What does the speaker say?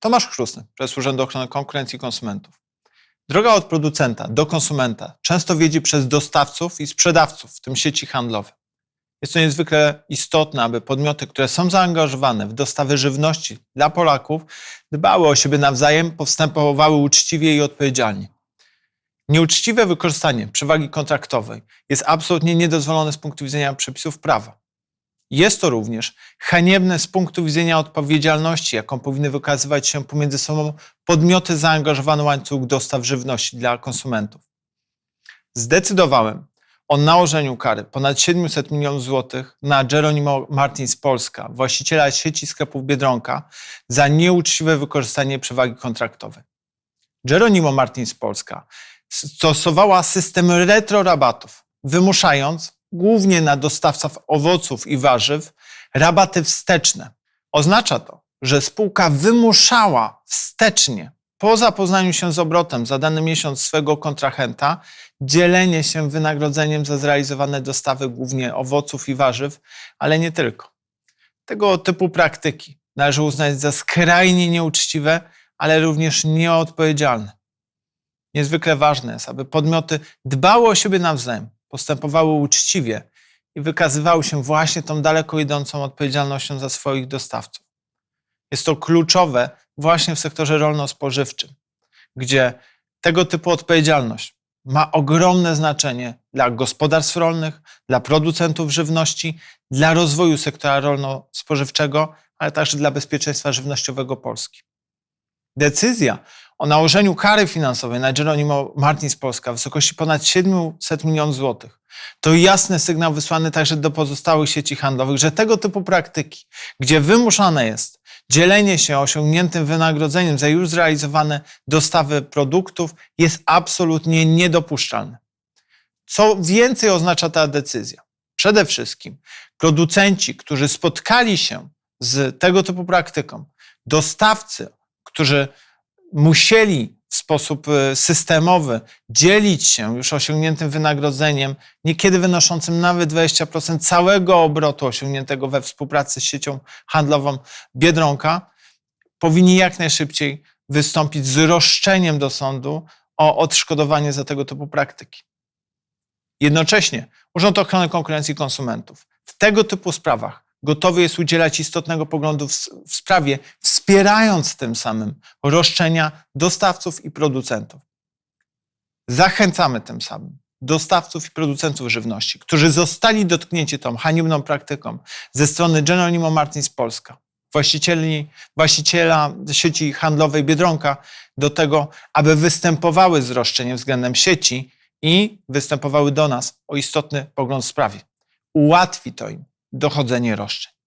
Tomasz Chrusny, prezes Urzędu Ochrony Konkurencji i Konsumentów. Droga od producenta do konsumenta często wiedzie przez dostawców i sprzedawców, w tym sieci handlowe. Jest to niezwykle istotne, aby podmioty, które są zaangażowane w dostawy żywności dla Polaków, dbały o siebie nawzajem, postępowały uczciwie i odpowiedzialnie. Nieuczciwe wykorzystanie przewagi kontraktowej jest absolutnie niedozwolone z punktu widzenia przepisów prawa. Jest to również haniebne z punktu widzenia odpowiedzialności, jaką powinny wykazywać się pomiędzy sobą podmioty zaangażowane w łańcuch dostaw żywności dla konsumentów. Zdecydowałem o nałożeniu kary ponad 700 milionów złotych na Geronimo Martins Polska, właściciela sieci sklepów Biedronka, za nieuczciwe wykorzystanie przewagi kontraktowej. Geronimo Martins Polska stosowała system retrorabatów, wymuszając głównie na dostawców owoców i warzyw rabaty wsteczne. Oznacza to, że spółka wymuszała wstecznie, po zapoznaniu się z obrotem za dany miesiąc swego kontrahenta, dzielenie się wynagrodzeniem za zrealizowane dostawy głównie owoców i warzyw, ale nie tylko. Tego typu praktyki należy uznać za skrajnie nieuczciwe, ale również nieodpowiedzialne. Niezwykle ważne jest, aby podmioty dbały o siebie nawzajem, postępowały uczciwie i wykazywały się właśnie tą daleko idącą odpowiedzialnością za swoich dostawców. Jest to kluczowe właśnie w sektorze rolno-spożywczym, gdzie tego typu odpowiedzialność ma ogromne znaczenie dla gospodarstw rolnych, dla producentów żywności, dla rozwoju sektora rolno-spożywczego, ale także dla bezpieczeństwa żywnościowego Polski. Decyzja o nałożeniu kary finansowej na Geronimo Martins Polska w wysokości ponad 700 milionów złotych to jasny sygnał wysłany także do pozostałych sieci handlowych, że tego typu praktyki, gdzie wymuszane jest dzielenie się osiągniętym wynagrodzeniem za już zrealizowane dostawy produktów, jest absolutnie niedopuszczalne. Co więcej oznacza ta decyzja? Przede wszystkim producenci, którzy spotkali się z tego typu praktyką, dostawcy, którzy musieli w sposób y, systemowy dzielić się już osiągniętym wynagrodzeniem, niekiedy wynoszącym nawet 20% całego obrotu osiągniętego we współpracy z siecią handlową Biedronka, powinni jak najszybciej wystąpić z roszczeniem do sądu o odszkodowanie za tego typu praktyki. Jednocześnie Urząd Ochrony Konkurencji i Konsumentów w tego typu sprawach gotowy jest udzielać istotnego poglądu w, w sprawie, wspierając tym samym roszczenia dostawców i producentów. Zachęcamy tym samym dostawców i producentów żywności, którzy zostali dotknięci tą haniebną praktyką ze strony Geronimo Martins Polska, właścicieli, właściciela sieci handlowej Biedronka, do tego, aby występowały z roszczeniem względem sieci i występowały do nas o istotny pogląd w sprawie. Ułatwi to im dochodzenie roszczeń.